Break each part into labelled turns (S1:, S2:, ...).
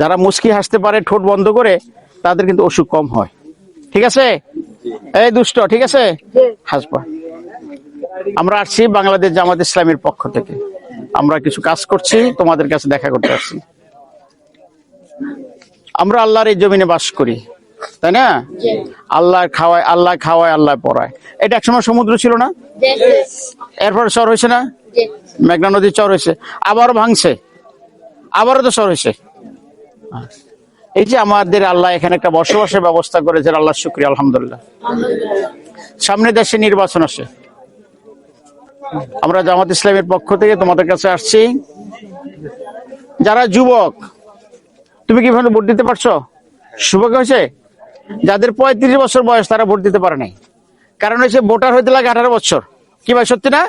S1: যারা মুস্কি হাসতে পারে ঠোঁট বন্ধ করে তাদের কিন্তু অসুখ কম হয়। ঠিক আছে? এই দুষ্ট ঠিক আছে? হাসবা। আমরা আসছি বাংলাদেশ জামাত ইসলামের পক্ষ থেকে। আমরা কিছু কাজ করছি তোমাদের কাছে দেখা করতে আসছি। আমরা আল্লাহর এই জমিনে বাস করি তাই না? আল্লাহ খাওয়ায় আল্লাহ খাওয়ায় আল্লাহ পড়ায়। এটা একসময় সমুদ্র ছিল না? এরপর চর হয়েছে না? মেঘনা নদীর চর হয়েছে। আবারও ভাঙছে। আবারও তো চর হয়েছে। এই যে আমাদের আল্লাহ এখানে একটা বসবাসের ব্যবস্থা করেছেন, আল্লাহ শুক্রিয়া, আলহামদুলিল্লাহ। সামনে দেশে নির্বাচন আসে। আমরা জামাত ইসলামের পক্ষ থেকে তোমাদের কাছে আসছি। যারা যুবক, তুমি কি ভাবে ভোট দিতে পারছ? যুবক হয়েছে? যাদের পঁয়ত্রিশ বছর বয়স, তারা ভোট দিতে পারে নাই। কারণ হচ্ছে ভোটার হইতে লাগে আঠারো বছর। কি ভাই, সত্যি না?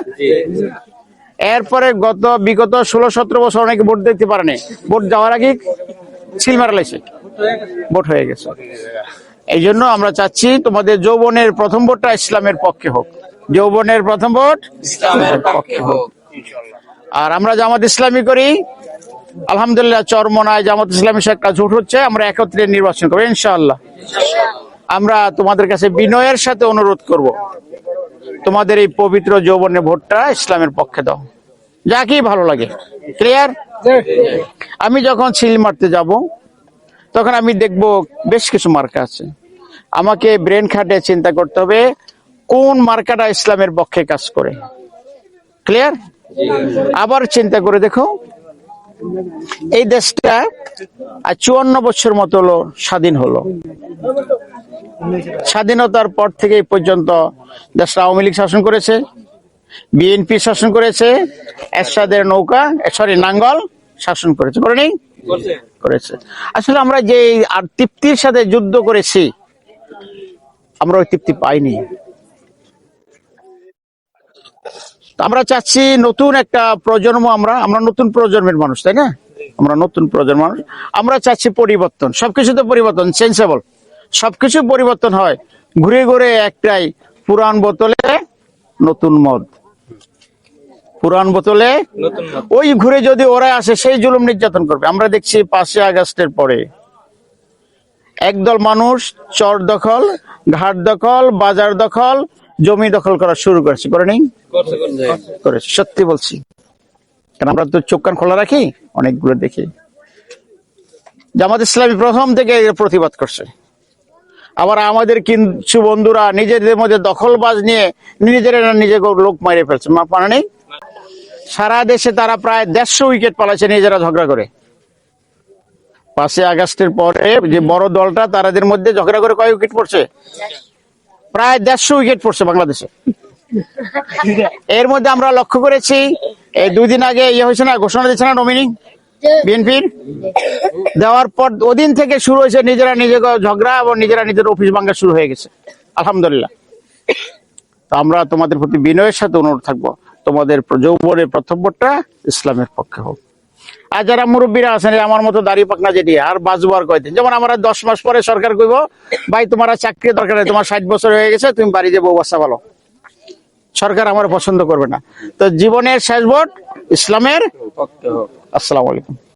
S1: এরপরে গত বিগত ষোলো সতেরো বছর অনেকে ভোট দিতে পারে নাই। ভোট যাওয়ার আগে সিল মারা লাইছে ভোট হয়ে গেছে। এই জন্য আমরা চাচ্ছি তোমাদের যৌবনের প্রথম ভোটটা ইসলামের পক্ষে হোক। যৌবনের প্রথম ভোট ইসলামের পক্ষে হোক। আর আমরা জামাত ইসলামী করি। আলহামদুলিল্লাহ চরমনায় জামাত ইসলামী একটা জোট হচ্ছে আমরা একত্রে নির্বাচন করব ইনশাআল্লাহ। আমরা তোমাদের কাছে বিনয়ের সাথে অনুরোধ করব তোমাদের এই পবিত্র যৌবনের ভোটটা ইসলামের পক্ষে দাও। যাকেই ভালো লাগে। ক্লিয়ার? আমি যখন সিল মারতে যাব, তখন আমি দেখব বেশ কিছু মার্কা আছে। আমাকে ব্রেন খাটে চিন্তা করতে হবে, কোন মার্কাটা ইসলামের পক্ষে কাজ করে। ক্লিয়ার আবার চিন্তা করে দেখো। এই দেশটা আর চুয়ান্ন বছর মতো হলো, স্বাধীন হলো। স্বাধীনতার পর থেকে এই পর্যন্ত দেশটা আওয়ামী লীগ শাসন করেছে। বিএনপি শাসন করেছে এরশাদের নৌকা সরি নাঙ্গল শাসন করেছে। করেনি করেছে। আসলে আমরা যে আর তৃপ্তির সাথে যুদ্ধ করেছি আমরা ওই তৃপ্তি পাইনি। আমরা চাচ্ছি নতুন একটা প্রজন্ম আমরা আমরা নতুন প্রজন্মের মানুষ তাই না? আমরা নতুন প্রজন্ম মানুষ। আমরা চাচ্ছি পরিবর্তন সবকিছু তো পরিবর্তন চেঞ্জেবল সবকিছু পরিবর্তন হয় ঘুরে ঘুরে একটাই পুরান বোতলে নতুন মদ। পুরান বোতলে ওই ঘুরে যদি ওরা আসে সেই জুলুম নির্যাতন করবে। আমরা দেখছি পাঁচই আগস্টের পরে। একদল মানুষ চর দখল ঘাট দখল বাজার দখল জমি দখল করা শুরু করেছে। করে নেই? করেছে সত্যি বলছি। কারণ আমরা তো চোখ কান খোলা রাখি অনেকগুলো দেখি। জামাত ইসলামী প্রথম থেকে এর প্রতিবাদ করছে। আবার আমাদের কিছু বন্ধুরা নিজেদের মধ্যে দখলবাজ নিয়ে নিজেরা নিজে লোক মারে ফেলছে। মা পানা নেই সারা দেশে তারা প্রায় দেড়শো উইকেট পালাচ্ছে নিজেরা ঝগড়া করে। পাঁচই আগস্টের পরে যে বড় দলটা, তারাদের মধ্যে ঝগড়া করে কয় উইকেট পড়ছে? প্রায় দেড়শো উইকেট পড়ছে বাংলাদেশে। এর মধ্যে আমরা লক্ষ্য করেছি, এই দুই দিন আগে ইয়ে হয়েছে না, ঘোষণা দিচ্ছে না নমিনি? বিএনপির? দেওয়ার পর ওদিন থেকে শুরু হয়েছে নিজেরা নিজে ঝগড়া এবং নিজেরা নিজের অফিস ভাঙ্গা শুরু হয়ে গেছে। আলহামদুলিল্লাহ। তো আমরা তোমাদের প্রতি বিনয়ের সাথে অনুরোধ থাকব তোমাদের যৌবনের প্রথম ভোটটা ইসলামের পক্ষে হোক। আর যারা মুরব্বীরা আছেন আমার মতো দাড়ি পাকনা যেটি আর বাঁচবো আর কয়দিন। যেমন আমরা দশ মাস পরে সরকার কইব ভাই তোমার চাকরি দরকার নেই তোমার ষাট বছর হয়ে গেছে তুমি বাড়ি যে বউ বাচ্চা ভালো। সরকার আমার পছন্দ করবে না। তো জীবনের শেষ ভোট ইসলামের। আসসালামু আলাইকুম।